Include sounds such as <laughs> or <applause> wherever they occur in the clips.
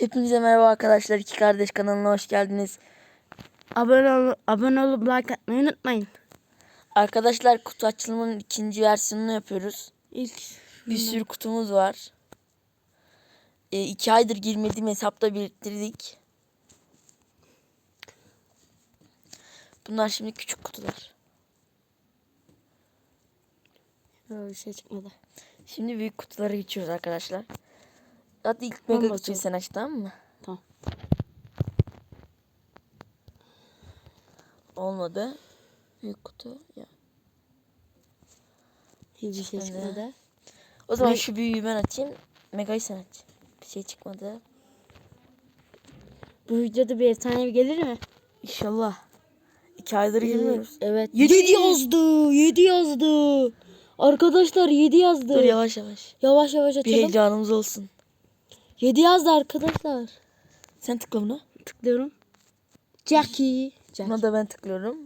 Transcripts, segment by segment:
Hepinize merhaba arkadaşlar. İki kardeş kanalına hoş geldiniz. Abone ol, abone olup like atmayı unutmayın. Arkadaşlar kutu açılımının ikinci versiyonunu yapıyoruz. İlk Bir sürü kutumuz var. E, iki aydır girmediğim hesapta biriktirdik. Bunlar şimdi küçük kutular. Böyle bir şey çıkmadı. Şimdi büyük kutulara geçiyoruz arkadaşlar. Hadi ilk Tamam, mega bakalım. kutuyu sen aç tamam mı? Tamam. Olmadı. Büyük kutu. Ya. Hiçbir şey Çıkmadı. O zaman Ne- şu büyüğü ben açayım. Mega'yı sen aç. Bir şey çıkmadı. Bu videoda bir efsane gelir mi? İnşallah. İki aydır girmiyoruz. Evet. Yedi. 7 yazdı. 7 yazdı. Arkadaşlar 7 yazdı. Dur yavaş yavaş. Yavaş yavaş Bir açalım. heyecanımız olsun. 7 yazdı arkadaşlar. Sen tıkla buna. Tıklıyorum. Jackie. Jackie. Buna da ben tıklıyorum.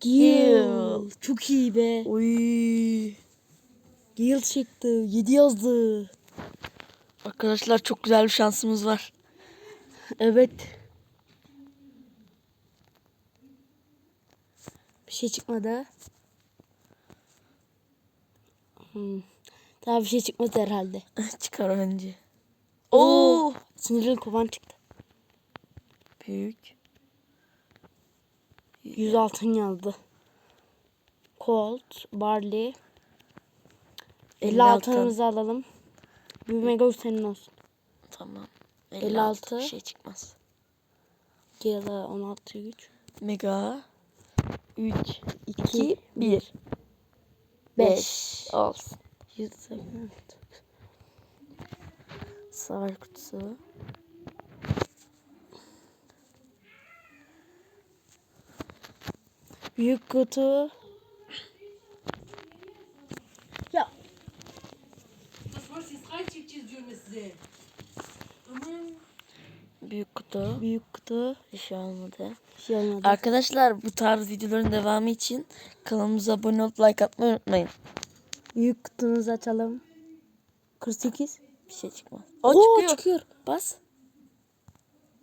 Gil. Çok iyi be. Oy. Gil çıktı. 7 yazdı. Arkadaşlar çok güzel bir şansımız var. Evet. Bir şey çıkmadı. Hmm. Daha bir şey çıkmadı herhalde. <laughs> Çıkar bence. Oo. Oo. Sinirli kovan çıktı. Büyük. 100 altın yazdı. Colt, Barley. 50 50 altın. altınımızı alalım. Bir mega senin olsun. Tamam. 56. Bir şey çıkmaz. Gala 16 güç. Mega. 3, 2, İki, 1. 5. Olsun. 180. Savaş kutusu. Büyük kutu. Ya. Büyük kutu. büyük kutu. Bir şey olmadı. Bir şey olmadı. Arkadaşlar bu tarz videoların devamı için kanalımıza abone olup like atmayı unutmayın. Büyük kutumuzu açalım. 48. Bir şey çıkmaz. Oo, O çıkıyor. çıkıyor. Bas.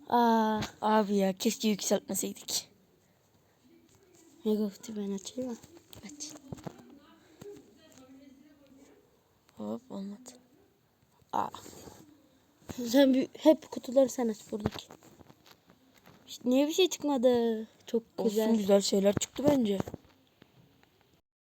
Aa, Abi ya keşke yükseltmeseydik. mega kutu ben açayım mı? Aç. Hop olmadı. Aa. Sen bir, hep kutuları sen aç buradaki. İşte niye bir şey çıkmadı? Çok güzel. Olsun güzel şeyler çıktı bence.